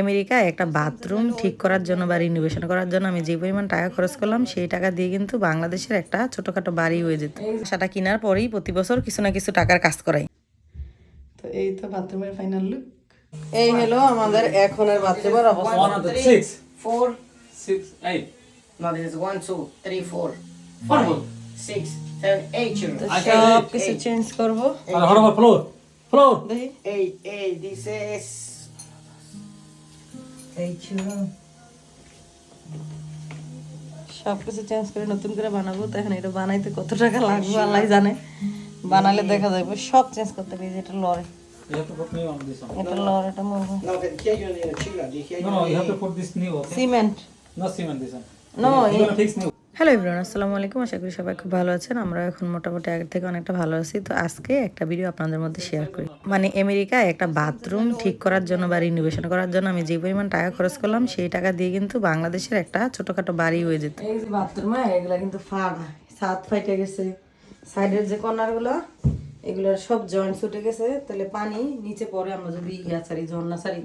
আমেরিকায় একটা বাথরুম ঠিক করার জন্য বা রিনোভেশন করার জন্য আমি যে পরিমাণ টাকা খরচ করলাম সেই টাকা দিয়ে কিন্তু বাংলাদেশের একটা ছোটখাটো বাড়ি হয়ে যেত সেটা কেনার পরেই প্রতি বছর কিছু না কিছু টাকার কাজ করাই তো এই তো বাথরুমের ফাইনাল লুক এই হলো আমাদের এখনের বাথরুমের অবস্থা One of the six, Four. six, eight. No, this is one, two, three, four, One five, more. six, seven, eight children. I can সব eight, কিছু. চেঞ্জ করব And what about floor? Floor. দেখি সব কিছু চেঞ্জ করে নতুন করে বানাবো তো এখন এটা বানাইতে কত টাকা লাগবে আল্লাহ জানে বানালে দেখা যাবে সব চেঞ্জ করতে হবে যে এটা লরে. এটা লর এটা মরবো? Cement Not cement, this one. No, hello Ibran আসসালামু আলাইকুম। আশা করি সবাই খুব ভালো আছেন। আমরা এখন মোটামুটি আগের থেকে অনেকটা ভালো আছি। তো আজকে একটা ভিডিও আপনাদের মধ্যে শেয়ার করি। মানে আমেরিকায় একটা বাথরুম ঠিক করার জন্য বা রিনোভেশন করার জন্য আমি যে পরিমাণ টাকা খরচ করলাম, সেই টাকা দিয়ে কিন্তু বাংলাদেশের একটা ছোটখাটো বাড়ি হয়ে যেত। এই যে বাথরুমে এগুলা কিন্তু ফাড়া ফাইটে গেছে। সাইডের যে কর্নারগুলো এগুলোর সব জয়েন্টস উঠে গেছে। তাহলে পানি নিচে পড়ে, আমরা যদি ইয়া সারি ঝর্ণা সারি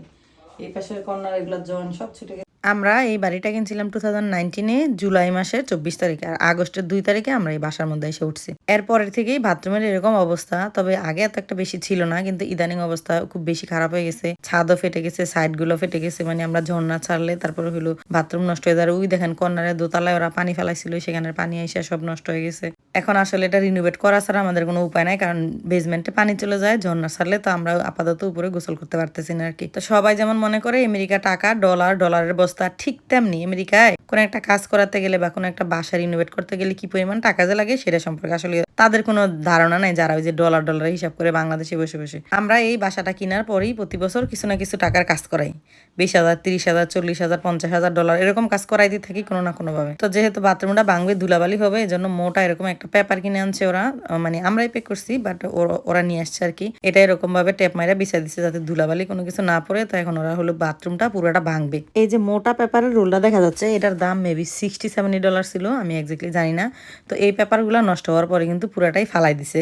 এই পাশের কর্নার, এগুলোর জয়েন্ট সব ছুটে গেছে। আমরা এই বাড়িটা কিনছিলাম টু থাউজেন্ড নাইনটিনে জুলাই মাসের চব্বিশ তারিখে, আর আগস্টের দুই তারিখে আমরা এই বাসার মধ্যে এসে উঠছি। এরপরের থেকেই বাথরুমের এরকম অবস্থা, তবে আগে এত একটা বেশি ছিল না, কিন্তু ইদানিং অবস্থা খুব বেশি খারাপ হয়ে গেছে। ছাদও ফেটে গেছে সাইডগুলো ফেটে গেছে মানে আমরা ঝর্ণা ছাড়লে তারপরে হলো বাথরুম নষ্ট হয়ে যায় ওই দেখেন কর্নারে দোতলায় ওরা পানি ফেলাইছিল সেখানে পানি এসে সব নষ্ট হয়ে গেছে। এখন আসলে এটা রিনোভেট করা ছাড়া আমাদের কোনো উপায় নাই, কারণ বেসমেন্টে পানি চলে যায়, ঝর্ণা ছাড়লে তো আমরা আপাতত উপরে গোসল করতে পারতেছি না আর কি। তো সবাই যেমন মনে করে, আমেরিকা টাকা ডলার ডলারের বস্তা ঠিক তেমনি আমেরিকায় কোনো একটা কাজ করাতে গেলে বা কোনো একটা বাসা রিনোভেট করতে গেলে কি পরিমাণ টাকা যে লাগে সেটা সম্পর্কে আসলে তাদের কোনো ধারণা নাই যারা ওই যে ডলার ডলার হিসাব করে বাংলাদেশে বসে বসে। আমরা এই বাসাটা কেনার পরেই প্রতি বছর কিছু না কিছু টাকার কাজ করাই। বিশ হাজার, তিরিশ হাজার, চল্লিশ হাজার, পঞ্চাশ হাজার ডলার এরকম কাজ করাই দিয়ে থাকি কোনো না কোনো ভাবে তো যেহেতু বাথরুমটা ভাঙবে, ধুলাবালি হবে এই জন্য মোটা এরকম একটা পেপার কিনে আনছে ওরা। মানে আমরাই পে করছি বাট ওরা নিয়ে আসছে আর কি। এটা এরকম ভাবে টেপ মাইরা বিছাই দিচ্ছে যাতে ধুলাবালি কোনো কিছু না পড়ে। তো এখন ওরা হলো বাথরুমটা পুরোটা ভাঙবে। এই যে মোটা পেপারের রোলটা দেখা যাচ্ছে, এটার দাম মেবি সিক্সটি সেভেন্টি ডলার ছিল, আমি একজাক্টলি জানি না। তো এই পেপারগুলো নষ্ট হওয়ার পরে কিন্তু পুরাটাই ফালাই দিছে।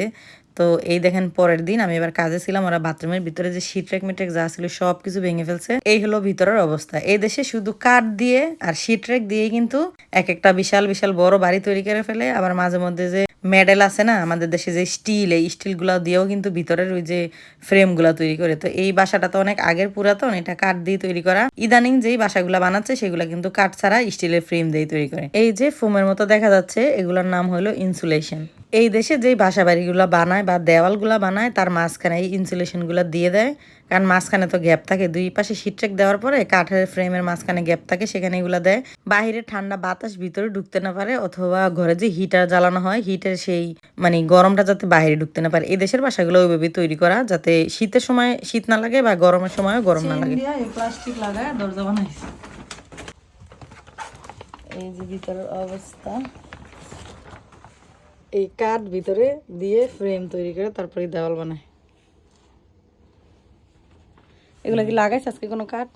তো এই দেখেন পরের দিন আমি এবার কাজে ছিলাম, ওরা বাথরুমের ভিতরে যে শীটরেক মিটরেক যা ছিল সব কিছু ভেঙে ফেলছে। এই হলো ভিতরের অবস্থা। এই দেশে শুধু কাঠ দিয়ে আর শীটরেক দিয়েই কিন্তু এক একটা বিশাল বিশাল বড় বাড়ি তৈরি করে ফেলে। আবার মাঝে মধ্যে যে মেডেল আছে না, আমাদের দেশে যে স্টিল এই স্টিলগুলো দিয়েও কিন্তু ভিতরের ওই যে ফ্রেমগুলো তৈরি করে। তো এই বাসাটা তো অনেক আগের পুরাতন, এটা কাঠ দিয়ে তৈরি করা। ইদানিং যেই বাসাগুলো বানাচ্ছে, সেগুলো কিন্তু কাঠ ছাড়া স্টিলের ফ্রেম দিয়ে তৈরি করে। এই যে ফোমের মতো দেখা যাচ্ছে, এগুলোর নাম হলো ইনসুলেশন এই দেশে যেই বাসা বাড়িগুলো বানায় বা দেওয়ালগুলো বানায়, তার মাঝখানে এই ইনসুলেশনগুলো দিয়ে দেয়। কারণ মাঝখানে তো গ্যাপ থাকে। দুই পাশে শীটরেক দেওয়ার পরে কাঠের ফ্রেমের মাঝখানে গ্যাপ থাকে, সেখানে এগুলো দেয়। বাহিরে ঠান্ডা বাতাস ভিতরে ঢুকতে না পারে, অথবা ঘরে যে হিটার জ্বালানো হয় হিটের সেই মানে গরমটা যাতে বাইরে ঢুকতে না পারে। এই দেশের বাসাগুলো ওইভাবে তৈরি করা, যাতে শীতের সময় শীত না লাগে বা গরমের সময়ও গরম না লাগে। প্লাস্টিক লাগায় দরজা এই যে ভিতরের অবস্থা। এই কাঠ ভিতরে দিয়ে ফ্রেম তৈরি করে তারপরে দেওয়াল বানায়। এগুলো কি লাগাইছে আজকে কোনো কাঠ?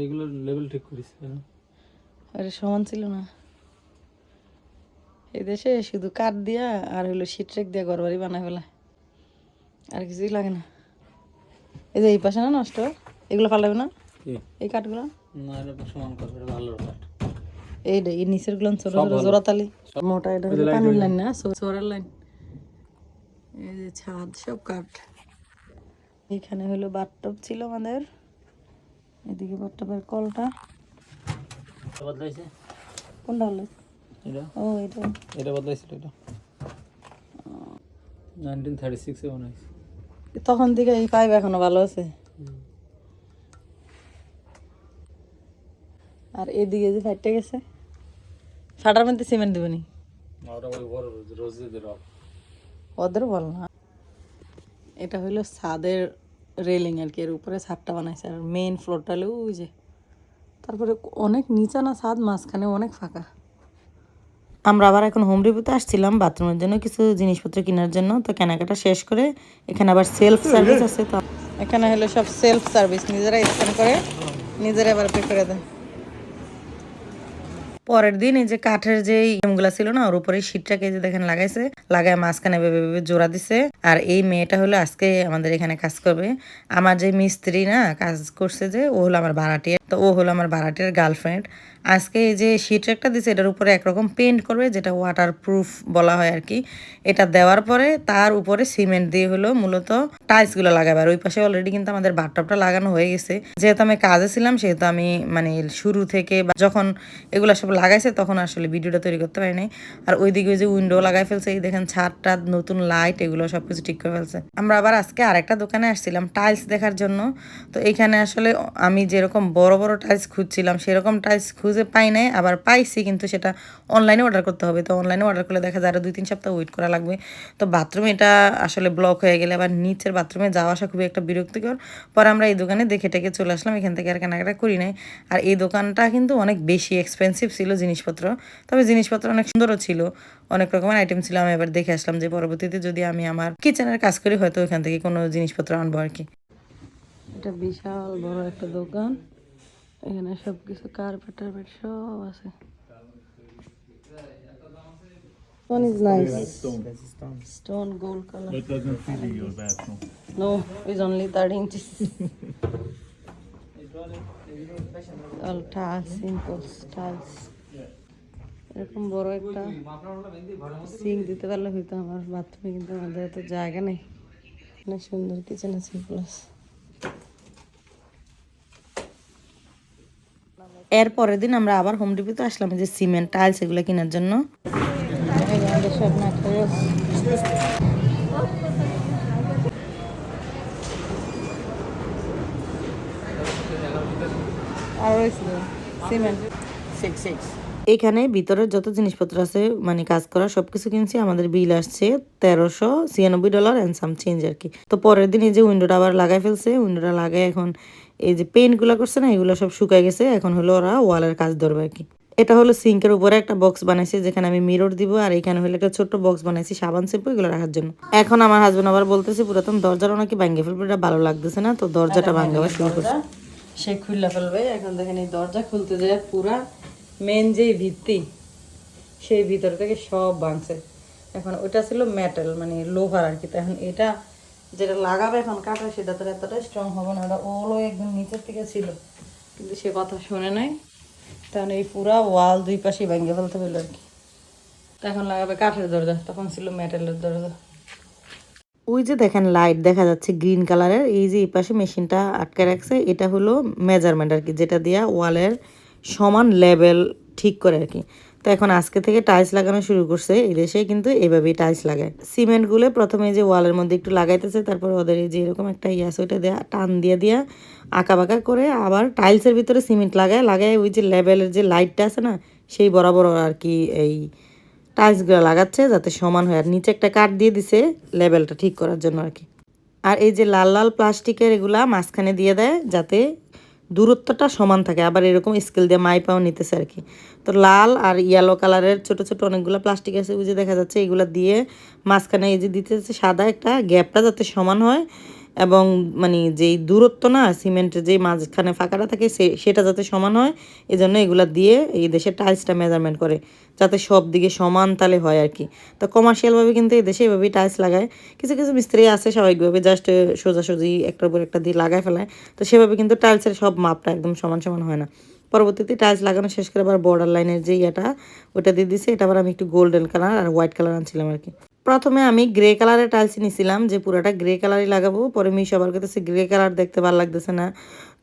এইগুলোর লেভেল ঠিক করিস আরে সমান ছিল না। এই দেশে শুধু কাঠ দিয়া আর হলো শীটরেক দিয়ে ঘর বাড়ি বানায় ফেলা আর কিছুই লাগে না। এই যে এই পাশে না নষ্ট? এগুলো ফালাবে না? এই কাঠগুলো? না এটা সমান করবে ভালো কাঠ। এই এই নিচেরগুলো ছোট ছোট জোড়াতালি মোটা এটা পানির লাইন না সোয়ারের লাইন। এই যে ছাদ সব কাঠ। এখানে হলো বাথটব ছিল আমাদের। এদিকে বাথটবের কলটা। বদলাইছে? কোনটা হলো এটা? ও এটা। এটা বদলাইছিল এটা। নাইনটিন থার্টি সিক্সে বানাইছে। তখন থেকে এই পাইপ এখনও ভালো আছে। আর এদিকে যে ফাইটটা গেছে ফাটার মধ্যে সিমেন্ট দেবেনি। ওদের বল না। এটা হইল ছাদের রেলিং আর কি এর উপরে ছাদটা বানাইছে আর মেইন ফ্লোরটা হলো ওই যে। তারপরে অনেক নিচা না ছাদ মাঝখানে অনেক ফাঁকা। আমরা আবার এখন হোম রিভিউতে আসছিলাম বাথরুমের জন্য কিছু জিনিসপত্র কেনার জন্য। তো কেনাকাটা শেষ করে এখানে আবার সেলফ সার্ভিস আছে তো। এখানে হলো সব সেলফ সার্ভিস নিজেরা স্ক্যান করে নিজেরা আবার পে করে দেয় পরের দিন এই যে কাঠের যে গুলা ছিল না, ওর উপরে শীতটাকে যে দেখেন লাগাইছে, লাগায় মাঝখানে ভেবে ভেবে জোড়া দিছে। আর এই মেয়েটা হলো আজকে আমাদের এখানে কাজ করবে। আমার যে মিস্ত্রি না, কাজ করছে যে, ও হলো আমার ভাড়াটিয়া। তো ও হলো আমার ভাড়াটিয়ার গার্লফ্রেন্ড আজকে এই যে শীট একটা দিছে, এটার উপরে একরকম পেন্ট করবে, যেটা ওয়াটার প্রুফ বলা হয় আর কি এটা দেওয়ার পরে তার উপরে সিমেন্ট দিয়ে হলো মূলত টাইলসগুলো লাগাবে। আর ওই পাশে অলরেডি কিন্তু আমাদের বাথটবটা লাগানো হয়ে গেছে। যেহেতু আমি কাজে ছিলাম, সেহেতু আমি মানে শুরু থেকে বা যখন এগুলো সব লাগাইছে, তখন আসলে ভিডিওটা তৈরি করতে পারি নাই আর ওইদিকে ওই যে উইন্ডো লাগাই ফেলছে, এই দেখেন ছাদ টাদ নতুন লাইট এগুলো সবকিছু ঠিক করে ফেলছে। আমরা আবার আজকে আরেকটা দোকানে আসছিলাম টাইলস দেখার জন্য। তো এখানে আসলে আমি যেরকম বড় বড় টাইলস খুঁজছিলাম, সেরকম টাইলস খুঁজে পাই নাই, আবার পাইছি কিন্তু সেটা অনলাইনে অর্ডার করতে হবে। তো অনলাইনে অর্ডার করলে দেখা যায় আরও দুই তিন সপ্তাহ ওয়েট করা লাগবে। তো বাথরুমে এটা আসলে ব্লক হয়ে গেলে আবার নিচের বাথরুমে যাওয়া আসা খুবই একটা বিরক্তিকর। পরে আমরা এই দোকানে দেখে টেকে চলে আসলাম, এখান থেকে আর কেনাকাটা করি নাই। আর এই দোকানটা কিন্তু অনেক বেশি এক্সপেন্সিভ ছিল জিনিসপত্র। তবে জিনিসপত্র অনেক সুন্দরও ছিল, অনেক রকমের আইটেম ছিল, আমি এবার দেখে আসলাম যে পরবর্তীতে যদি আমি আমার কিচেনের কাজ করি, হয়তো ওইখান থেকে কোনো জিনিসপত্র আনব আর কি। এটা বিশাল বড় একটা দোকান। এখানে সব কিছু কার্পেট টার্পেট সব আছে One is nice. Stone Stone gold color. It doesn't fit in your bathroom. No, it's only 30 inches. All tiles, simple tiles. এরকম বড় একটা সিঙ্ক দিতে পারলে হইতো আমার বাথরুমে কিন্তু আমাদের তো জায়গা নেই অনেক সুন্দর কিচেন আছে প্লাস এর পরের দিন আমরা আবার হোম ডিপিতে আসলাম যে সিমেন্ট টাইলস এগুলো কেনার জন্য আমাদের আর রয়েছে সিমেন্ট সিক্স six. এখানে ভিতরের যত জিনিসপত্র আছে মানে কাজ করা সবকিছু কিনছি আমাদের বিল আসছে তেরোশো ছিয়ানব্বই ডলার অ্যান্ড সাম চেঞ্জ আর কি। তো পরের দিন এই যে উইন্ডোটা আবার লাগাই ফেলছে উইন্ডোটা লাগাই এখন এই যে পেন্টগুলো করছে না এগুলো সব শুকাই গেছে এখন হলো ওরা ওয়ালের কাজ ধরবে আর কি। এটা হলো সিঙ্কের উপরে একটা বক্স বানাইছে যেখানে আমি মিরর দিব আর এখানে হলো একটা ছোট্ট বক্স বানাইছি সাবান শ্যাম্পু এগুলো রাখার জন্য। এখন আমার হাজবেন্ড আবার বলতেছে পুরাতন দরজাটা নাকি ভাঙ্গে ফেলবে এটা ভালো লাগতেছে না তো দরজাটা ভাঙ্গাবার শুরু করছে। সে খুললা ফেলবে এখন দেখেন এই দরজা খুলতে যায় পুরা মেন যে ভিত্তি, সেই ভিতর থেকে সব ভাঙছে। এখন ওটা ছিল মেটাল মানে লোহার আর কি। তো এখন এটা যেটা লাগাবে এখন কাটা সেটা তো এতটা স্ট্রং হবে না। ওটা ওলো একদম নিচের থেকে ছিল। কিন্তু সে কথা শুনে নাই। তখন এই পুরা ওয়াল দুই পাশে ভেঙে ফেলতে হইল আর কি। তো এখন লাগাবে কাঠের দরজা, তখন ছিল মেটালের দরজা। ওই যে দেখেন লাইট দেখা যাচ্ছে গ্রিন কালারের এই যে এই পাশে মেশিনটা আটকে রাখছে, এটা হলো মেজারমেন্ট আর কি, যেটা দিয়া ওয়ালের সমান লেভেল ঠিক করে আর কি তো এখন আজকে থেকে টাইলস লাগানো শুরু করছে, এই দেশে কিন্তু এভাবেই টাইলস লাগায়। সিমেন্টগুলো প্রথমে যে ওয়ালের মধ্যে একটু লাগাইতেছে, তারপর ওদের যে এরকম একটা ইয়াস ওইটা দেয়া, টান দিয়ে দিয়া আঁকা বাঁকা করে আবার টাইলসের ভিতরে সিমেন্ট লাগায় লাগায় ওই যে লেভেলের যে লাইটটা আছে না, সেই বরাবর আর কি এই টাইলসগুলো লাগাচ্ছে যাতে সমান হয়। আর নিচে একটা কাঠ দিয়ে দিছে লেভেলটা ঠিক করার জন্য আর কি। আর এই যে লাল লাল প্লাস্টিকের এগুলা মাঝখানে দিয়ে দেয় যাতে দূরত্বটা সমান থাকে। আবার এরকম স্কেল দিয়ে মাইপাও নিতেছে আর কি। তো লাল আর ইয়েলো কালারের ছোট ছোট অনেকগুলো প্লাস্টিক আছে যে দেখা যাচ্ছে, এগুলো দিয়ে মাঝখানে এই যে দিতেছে সাদা একটা গ্যাপটা যাতে সমান হয়। এবং মানে যেই দূরত্ব না, সিমেন্টের যে মাঝখানে ফাঁকাটা থাকে সেটা যাতে সমান হয় এই জন্য এগুলা দিয়ে এই দেশে টাইলসটা মেজারমেন্ট করে, যাতে সব দিকে সমান তালে হয় আর কি। তো কমার্শিয়ালভাবে কিন্তু এই দেশে এভাবেই টাইলস লাগায়। কিছু কিছু মিস্ত্রি আছে স্বাভাবিকভাবে জাস্ট সোজাসুজি একটার উপর একটা দিয়ে লাগায় ফেলায়। তো সেভাবে কিন্তু টাইলসের সব মাপটা একদম সমান সমান হয় না। পরবর্তীতে টাইলস লাগানো শেষ করে আবার বর্ডার লাইনের যে ইয়েটা, ওটা দিয়ে দিছে। এটা আবার আমি একটু গোল্ডেন কালার আর হোয়াইট কালার আনছিলাম আর কি। প্রথমে আমি গ্রে কালারের টাইলস নিছিলাম, যে পুরোটা গ্রে কালারই লাগাবো, পরে আমি সবার কাছে গ্রে কালার দেখতে ভালো লাগতেছে না।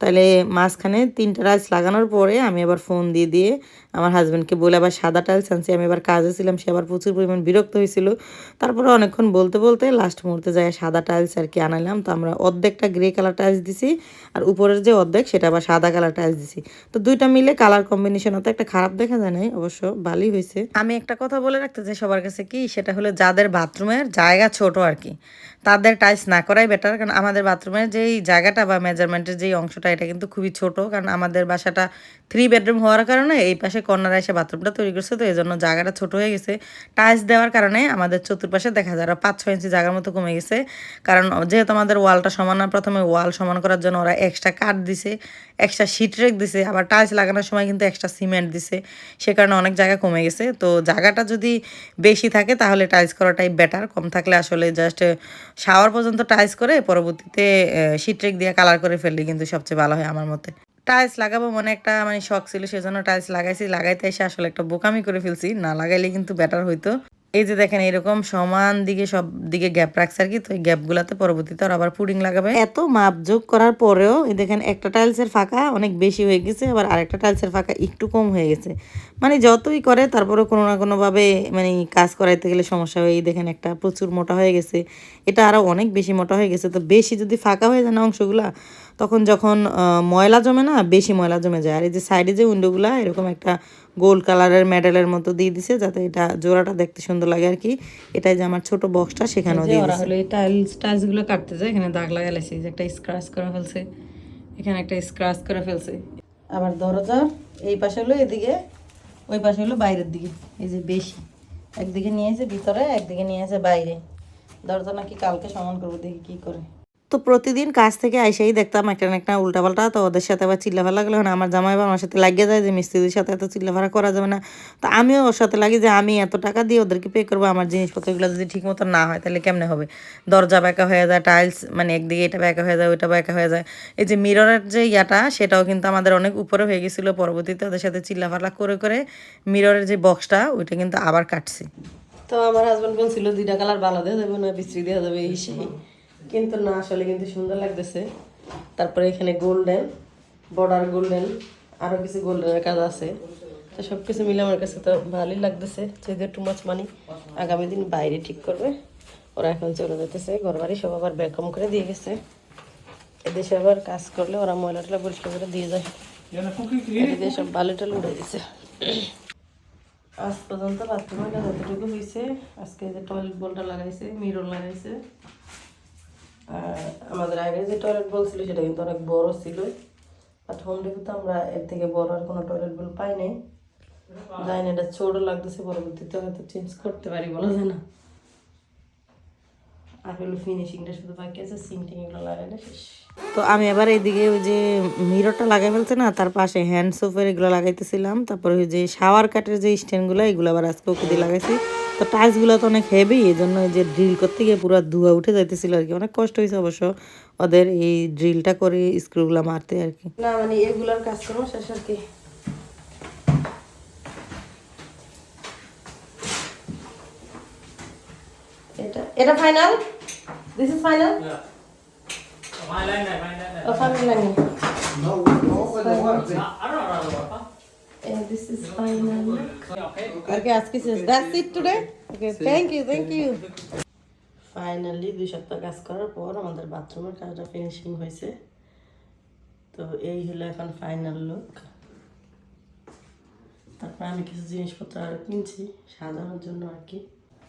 তাহলে মাঝখানে তিনটা টাইলস লাগানোর পরে আমি আবার ফোন দিয়ে দিয়ে আমার হাজব্যান্ডকে বলে, আবার সাদা টাইলস আনছি। আমি আবার কাজে ছিলাম, সে আবার প্রচুর পরিমাণ বিরক্ত হয়েছিল। তারপরে অনেকক্ষণ বলতে বলতে লাস্ট মুহূর্তে যায় সাদা টাইলস আর কি আনাইলাম। তো আমরা অর্ধেকটা গ্রে কালার টাইলস দিছি আর উপরের যে অর্ধেক সেটা আবার সাদা কালার টাইলস দিছি। তো দুইটা মিলে কালার কম্বিনেশন অত একটা খারাপ দেখা যায় নাই, অবশ্য ভালোই হয়েছে। আমি একটা কথা বলে রাখতে চাই সবার কাছে কি, সেটা হলো যাদের বাথরুমের জায়গা ছোট আর কি। তাদের টাইলস না করাই বেটার কারণ আমাদের বাথরুমের যেই জায়গাটা বা মেজারমেন্টের যেই অংশটা, এটা কিন্তু খুবই ছোট, কারণ আমাদের বাসাটা থ্রি বেডরুম হওয়ার কারণে এই পাশে কর্নারে এসে বাথরুমটা তৈরি করছে, তো এই জন্য জায়গাটা ছোট হয়ে গেছে। টাইলস দেওয়ার কারণে আমাদের চতুর্পাশে দেখা যায় পাঁচ, ছয় ইঞ্চি জায়গার মতো কমে গেছে, কারণ যেহেতু আমাদের ওয়ালটা সমান না, প্রথমে ওয়াল সমান করার জন্য ওরা এক্সট্রা কাঠ দিছে এক্সট্রা শিট রেক দিছে, আবার টাইলস লাগানোর সময় কিন্তু এক্সট্রা সিমেন্ট দিছে, সে কারণে অনেক জায়গা কমে গেছে। তো জায়গাটা যদি বেশি থাকে তাহলে টাইলস করাটাই বেটার কম থাকলে আসলে জাস্ট শাওয়ার পর্যন্ত টাইলস করে পরবর্তীতে শিট্রেক দিয়ে কালার করে ফেললে কিন্তু সবচেয়ে ভালো হয় আমার মতে। টাইলস লাগাবো মনে একটা মানে শখ ছিল, সেজন্য টাইলস লাগাইছি। লাগাইতে এসে আসলে একটা বোকামি করে ফেলছি। না লাগাইলে কিন্তু বেটার হইতো। এই যে দেখেন এরকম সমান দিকে সব দিকে গ্যাপ রাখছে আর কি, তো এই গ্যাপগুলোতে পরবর্তীতে আর আবার পুডিং লাগাবে। এত মাপ যোগ করার পরেও এই দেখেন, একটা টাইলসের ফাঁকা অনেক বেশি হয়ে গেছে, আবার আরেকটা টাইলসের ফাঁকা একটু কম হয়ে গেছে। মানে যতই করে তারপরে কোনো না কোনোভাবে মানে কাজ করাইতে গেলে সমস্যা হয়। এই দেখেন, একটা প্রচুর মোটা হয়ে গেছে। এটা আরও অনেক বেশি মোটা হয়ে গেছে। তো বেশি যদি ফাঁকা হয়ে যায় না অংশগুলা তখন যখন ময়লা জমে না বেশি ময়লা জমে যায়। আর এই যে সাইডে যে উইন্ডোগুলা এরকম একটা গোল্ড কালারের মেডেলের মতো দিয়ে দিছে যাতে এটা জোড়াটা দেখতে সুন্দর লাগে আর কি। এটাই যে আমার ছোট বক্সটা সেখানেও দিয়ে দিছে। হলো এই টাইলস টাইলসগুলো কাটতে যায় এখানে দাগ লাগাইছে যে একটা স্ক্র্যাচ করে ফেলছে। এখানে একটা স্ক্র্যাচ করে ফেলছে। আবার দরজা এই পাশে হলো এদিকে ওই পাশে হলো বাইরের দিকে এই যে বেশি। একদিকে নিয়ে এসে ভিতরে একদিকে নিয়ে এসে বাইরে। দরজা নাকি কালকে সমান করব দেখি কি করে। তো প্রতিদিন কাজ থেকে আইসাই দেখতাম একটা না একটা উল্টাপাল্টা, তো ওদের সাথে আবার চিল্লাফালা লাগলে না, আমার জামাই বা আমার সাথে লাগিয়ে যায় যে মিস্ত্রিদের সাথে এত চিল্লা চিল্লাফালা করা যাবে না। তো আমিও ওর সাথে লাগি যে আমি এত টাকা দিয়ে ওদেরকে পে করব, আমার জিনিসপত্রগুলো যদি ঠিক মতো না হয় তাহলে কেমনে হবে? দরজা ব্যাকা হয়ে যায় টাইলস মানে একদিকে এটা ব্যাকা হয়ে যায়, ওইটা ব্যাকা হয়ে যায়। এই যে মিররের যে ইয়াটা, সেটাও কিন্তু আমাদের অনেক উপরে হয়ে গেছিল, পরবর্তীতে ওদের সাথে চিল্লা চিল্লাফালা করে করে মিররের যে বক্সটা ওইটা কিন্তু আবার কাটছি। তো আমার হাজব্যান্ড বলছিল, দুইটা কালার ভালো দেওয়া যাবে না, বিশ্রী দেওয়া যাবে, এই সেই। কিন্তু না, আসলে কিন্তু সুন্দর লাগতেছে। তারপরে এখানে গোল্ডেন বর্ডার গোল্ডেন আরও কিছু গোল্ডেনের কাজ আছে। তো সব কিছু মিলে আমার কাছে তো ভালোই লাগতেছে, যেহেতু টু মাছ মানি আগামী দিন বাইরে ঠিক করবে। ওরা এখন চলে যেতেছে ঘর বাড়ি সব আবার বেকম করে দিয়ে গেছে। এদেশে আবার কাজ করলে ওরা ময়লা টলা পরিষ্কার করে দিয়ে যায়। সব বালু টালু উঠে দিছে আজ পর্যন্ত বাথরুমে যতটুকু হয়েছে, আজকে যে টয়লেট বলটা লাগাইছে মিরর লাগাইছে। আমাদের আগে যে টয়লেট বল ছিল সেটা কিন্তু অনেক বড় ছিল। আর হোম ডেপুতে আমরা এর থেকে বড় আর কোনো টয়লেট বল পাই নাই। জানি না, এটা ছোট লাগতেছে, পরবর্তীতে হয়তো চেঞ্জ করতে পারি, বলা যায় না। ফিনিশিংটা শুধু এগুলো তো আমি আবার এইদিকে ওই যে মিররটা লাগাই ফেলছে না, তার পাশে হ্যান্ড সোফের এগুলো লাগাইতেছিলাম, তারপরে ওই যে শাওয়ার কাটের যে স্ট্যান্ডগুলো এগুলো আবার আজকে ওকে দিয়ে লাগাইছি। তো টাইলসগুলো তো অনেক হেভি এই জন্য এই যে ড্রিল করতে গিয়ে পুরো ধোয়া উঠে যাইতেছিল আর কি অনেক কষ্ট হয়েছে অবশ্য ওদের এই ড্রিলটা করে স্ক্রুগুলো মারতে আর কি না মানে এগুলোর কাজ করব শেষ আর কি এটা এটা final this is final O final And this is final Okay, আজকে শেষ That's it today? Okay, thank you, thank you. Finally দুই সপ্তাহ কাজ করার পর আমাদের বাথরুমের কাজটা ফিনিশিং হয়েছে। তো এই হলো এখন ফাইনাল লুক তারপর আমি কিছু জিনিসপত্র আর কিনছি সাজানোর জন্য আর কি।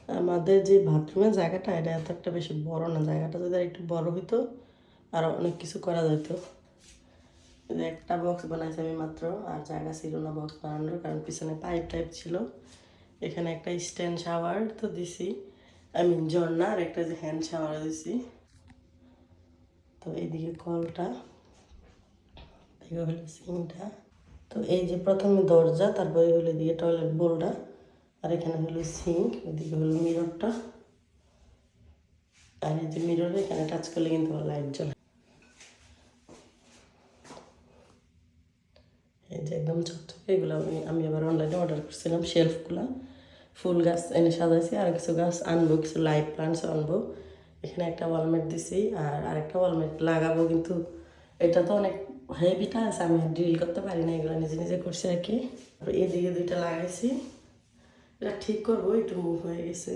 আমাদের যে বাথরুমের জায়গাটা এটা এত একটা বেশি বড় না। জায়গাটা যদি আর একটু বড় হইতো আরও অনেক কিছু করা যেত। যে একটা বক্স বানাইছি আমি মাত্র, আর জায়গা ছিল না বক্স বানানোর, কারণ পিছনে পাইপ টাইপ ছিল। এখানে একটা স্ট্যান্ড শাওয়ার তো দিছি। আই মিন ঝর্ণা আর একটা যে হ্যান্ড শাওয়ার দিছি। তো এইদিকে কলটা এদিকে হলো সিংটা। তো এই যে প্রথমে দরজা, তারপরে হলো এদিকে টয়লেট বোলটা আর এখানে হলো সিঙ্ক এদিকে হলো মিররটা আর এই যে মিররে এখানে টাচ করলে কিন্তু লাইট জ্বলে এই যে একদম ঝকঝকে এগুলো আমি আমি আবার অনলাইনে অর্ডার করছিলাম শেলফগুলো ফুল গাছ এনে সাজাইছি, আর কিছু গাছ আনব, কিছু লাইভ প্লান্টস আনব। এখানে একটা ওয়ালমেট দিছি, আর আরেকটা ওয়ালমেট লাগাবো, কিন্তু এটা তো অনেক হেভিটা আছে আমি ড্রিল করতে পারি না, এগুলো নিজে নিজে করছি আর কি। এদিকে দুইটা লাগাইছি। এটা ঠিক করব, একটু মুভ হয়ে গেছে।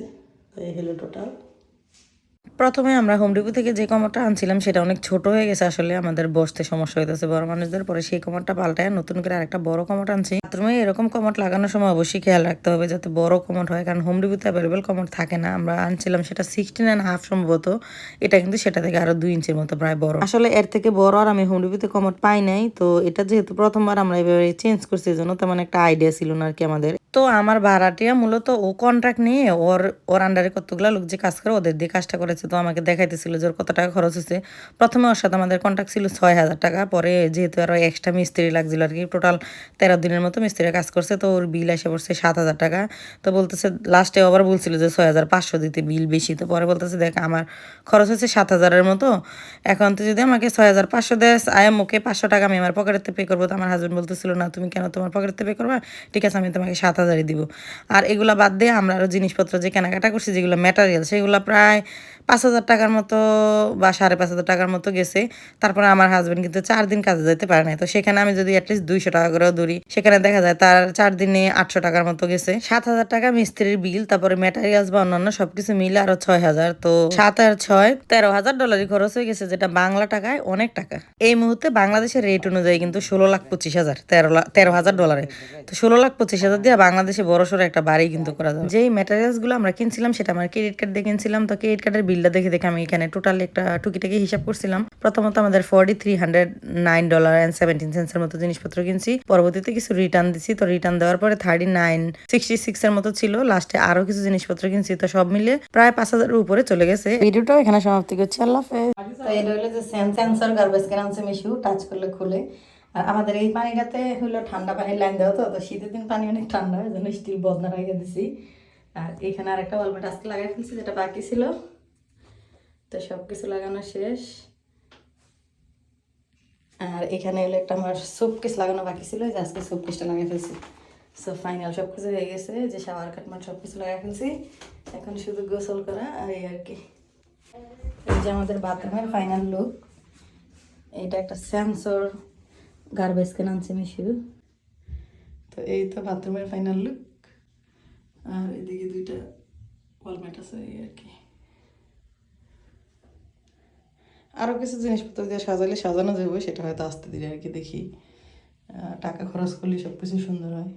এই হলো টোটাল প্রথমে আমরা হোম ডিপো থেকে যে কমরটা আনছিলাম, সেটা অনেক ছোট হয়ে গেছে আসলে। আমাদের বসতে সমস্যা হইতেছে। বড় মানুষদের পরে সেই কমরটা পাল্টায় নতুন করে আরেকটা বড় কমর আনছি। বাথরুমে এরকম কমর লাগানোর সময় অবশ্যই খেয়াল রাখতে হবে, যাতে বড় কমর হয়। কারণ হোম ডিপোতে অ্যাভেলেবেল কমর থাকে না। আমরা আনছিলাম সেটা সিক্সটিন অ্যান্ড হাফ সম্ভবত। এটা কিন্তু সেটা থেকে আরও দুই ইঞ্চির মতো প্রায় বড়। আসলে এর থেকে বড় আর আমি হোম ডিপোতে কমর পাই নাই। তো এটা যেহেতু প্রথমবার আমরা এভাবে চেঞ্জ করছি জন্য তেমন একটা আইডিয়া ছিল না আর কি আমাদের। তো আমার ভাড়াটিয়া মূলত ও কন্ট্রাক্ট নিয়ে ওর ওর আন্ডারে কতগুলো লোক যে কাজ করে, ওদের দিয়ে কাজটা করেছে তো আমাকে দেখাইতেছিল যে ওর কত টাকা খরচ হয়েছে। প্রথমে ওর সাথে আমাদের কন্ট্রাক্ট ছিল ছয় হাজার টাকা, পরে যেহেতু আরও এক্সট্রা মিস্ত্রি লাগছিল আর কি টোটাল তেরো দিনের মতো মিস্ত্রি কাজ করছে, তো ওর বিল এসে পড়ছে সাত হাজার টাকা। তো বলতেছে লাস্টে আবার বলছিল যে ছয় হাজার পাঁচশো দিতে বিল বেশি, তো পরে বলতেছে, দেখ, আমার খরচ হচ্ছে সাত হাজারের মতো। এখন তো যদি আমাকে ছয় হাজার পাঁচশো দেয় আয় মুখে পাঁচশো টাকা আমি আমার পকেটেতে পে করব। তো আমার হাজবেন্ড বলতেছিল, না, তুমি কেন তোমার পকেটেতে পে করবা? ঠিক আছে, আমি তোমাকে সাত হাজারই দিব। আর এগুলা বাদ দিয়ে আমরা আরও জিনিসপত্র যে কেনাকাটা করছি, যেগুলো ম্যাটারিয়াল সেগুলো প্রায় পাঁচ হাজার টাকার মতো বা সাড়ে পাঁচ হাজার টাকার মতো গেছে। তারপরে আমার হাজবেন্ড কিন্তু চার দিন কাজে যেতে পারে না তো সেখানে আমি যদি অ্যাটলিস্ট দুইশো টাকা করেও ধরি, সেখানে দেখা যায় তার চার দিনে আটশো টাকার মতো গেছে। সাত হাজার টাকা মিস্ত্রির বিল তারপরে ম্যাটারিয়ালস বা অন্যান্য সবকিছু মিলে আরও ছয় হাজার। তো সাত আর ছয়, তেরো হাজার ডলারই খরচ হয়ে গেছে, যেটা বাংলা টাকায় অনেক টাকা। এই মুহূর্তে বাংলাদেশের রেট অনুযায়ী কিন্তু ষোলো লাখ পঁচিশ হাজার, তেরো লাখ তেরো হাজার ডলারে তো ষোলো লাখ পঁচিশ হাজার দিয়ে বাংলাদেশে বড় সড়ো একটা বাড়ি কিন্তু করা যায় যেই ম্যাটেরিয়ালসগুলো আমরা কিনছিলাম, সেটা আমার ক্রেডিট কার্ড দিয়ে কিনছিলাম। তো ক্রেডিট কার্ডের বিলটা দেখে দেখে আমি এখানে টোটাল একটা টুকিটাকি হিসাব করছিলাম। প্রথমত আমাদের forty three hundred nine dollar and seventeen সেন্সের মতো জিনিসপত্র কিনছি। পরবর্তীতে কিছু রিটার্ন দিছি। তো রিটার্ন দেওয়ার পরে থার্টি নাইন সিক্সটি সিক্স এর মতো ছিল। লাস্টে আরও কিছু জিনিসপত্র কিনছি। তো সব মিলিয়ে প্রায় পাঁচ হাজারের উপরে চলে গেছে। ভিডিওটাও এখানে সমাপ্তি করছি। আল্লাহ হাফেজ। তো এটা হলো যে সেন্সর গার্বেজ কেন মিশু। টাচ করলে খুলে। আর আমাদের এই পানিটাতে হলো ঠান্ডা পানির লাইন দেওয়া তো। তো শীতের দিন পানি অনেক ঠান্ডা। হয় জন্য স্টিল বদনা লাগিয়ে দিছি। আর এখানে আর একটা ওয়ালমেট আজকে লাগাই ফেলছি যেটা বাকি ছিল। তো সব কিছু লাগানো শেষ। আর এখানে হলো একটা আমার সুপ কেস লাগানো বাকি ছিল, যে আজকে সুপ কেসটা লাগাই ফেলছি। সো ফাইনাল সব কিছু হয়ে গেছে, যে শাওয়ার কাটমান সব কিছু লাগাই ফেলছি। এখন শুধু গোসল করা আর এই আর কি। এই যে আমাদের বাথরুমের ফাইনাল লুক এটা একটা স্যামসর গার্বেজ কেন আনছে মিশু। তো এই তো বাথরুমের ফাইনাল লুক আর এদিকে দুইটা ওয়ালমেট আছে এই আর কি। আরও কিছু জিনিসপত্র দিয়ে সাজালে সাজানো যাবে, সেটা হয়তো আসতে দিলে আর কি দেখি। টাকা খরচ করলে সব কিছু সুন্দর হয়।